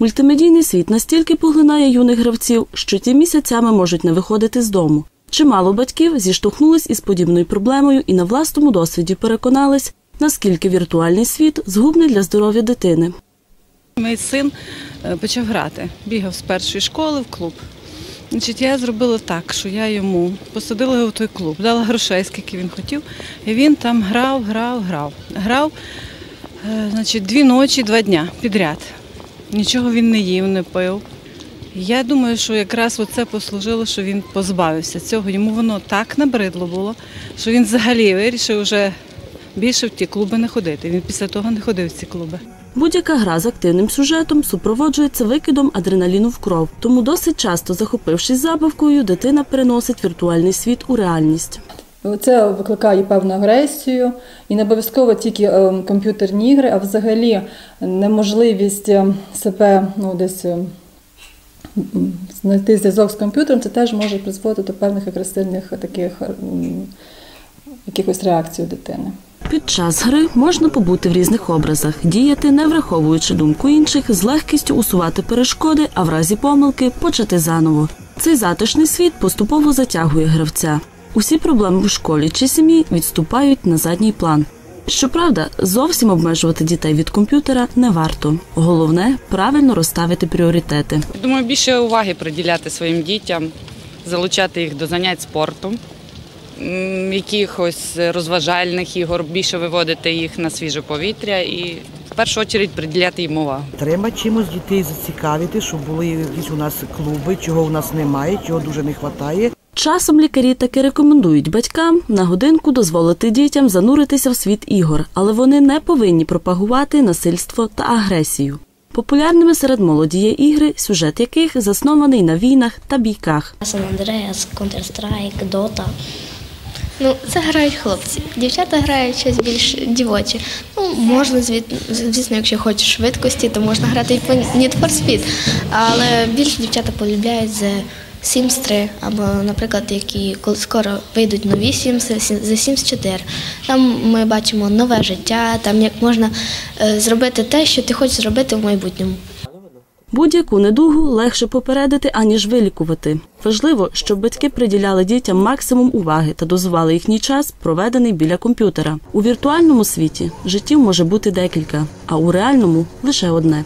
Мультимедійний світ настільки поглинає юних гравців, що ті місяцями можуть не виходити з дому. Чимало батьків зіштовхнулись із подібною проблемою і на власному досвіді переконались, наскільки віртуальний світ згубний для здоров'я дитини. Мій син е, почав грати, бігав з першої школи в клуб. Значить, я зробила так, що я йому посадила його в той клуб, дала грошей, скільки він хотів, і він там грав, грав, грав. Грав е, значить, дві ночі, два дня підряд. Нічого він не їв, не пив. Я думаю, що якраз це послужило, що він позбавився цього. Йому воно так набридло було, що він взагалі вирішив вже більше в ті клуби не ходити. Він після того не ходив в ці клуби. Будь-яка гра з активним сюжетом супроводжується викидом адреналіну в кров, тому досить часто, захопившись забавкою, дитина переносить віртуальний світ у реальність. Це викликає певну агресію, і не обов'язково тільки е, комп'ютерні ігри, а взагалі неможливість е, себе ну, десь е, знайти зв'язок з комп'ютером, це теж може призводити до певних агресивних таких якихось реакцій у дитини. Під час гри можна побути в різних образах, діяти, не враховуючи думку інших, з легкістю усувати перешкоди, а в разі помилки почати заново. Цей затишний світ поступово затягує гравця. Усі проблеми в школі чи сім'ї відступають на задній план. Щоправда, зовсім обмежувати дітей від комп'ютера не варто. Головне правильно розставити пріоритети. Думаю, більше уваги приділяти своїм дітям, залучати їх до занять спортом, якихось розважальних ігор, більше виводити їх на свіже повітря і в першу чергу приділяти їм увагу. Треба чимось дітей зацікавити, щоб були якісь у нас клуби, чого у нас немає, чого дуже не вистачає. Часом лікарі таки рекомендують батькам на годинку дозволити дітям зануритися в світ ігор, але вони не повинні пропагувати насильство та агресію. Популярними серед молоді є ігри, сюжет яких заснований на війнах та бійках. San Andreas, Counter-Strike, Dota. Ну, це грають хлопці. Дівчата грають щось більш дівоче. Ну, можна, звісно, якщо хочеш швидкості, то можна грати і по Need for Speed. Але більше дівчата полюбляють The Sims 3, або, наприклад, які скоро вийдуть нові Sims, The Sims 4. Там ми бачимо нове життя, там як можна е, зробити те, що ти хочеш зробити в майбутньому. Будь-яку недугу легше попередити, аніж вилікувати. Важливо, щоб батьки приділяли дітям максимум уваги та дозували їхній час, проведений біля комп'ютера. У віртуальному світі життів може бути декілька, а у реальному лише одне.